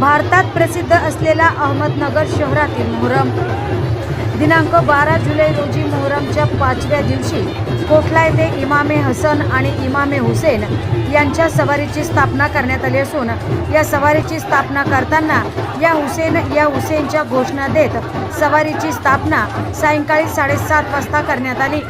भारतात प्रसिद्ध असलेला अहमदनगर शहरातील मोहरम दिनांक बारा जुलै रोजी मोहरमच्या पाचव्या दिवशी कोठला येथे इमामे हसन आणि इमामे हुसेन यांच्या सवारीची स्थापना करण्यात आली असून या सवारीची स्थापना करताना या हुसेन या हुसेनच्या घोषणा देत सवारीची स्थापना सायंकाळी साडेसात वाजता करण्यात आली.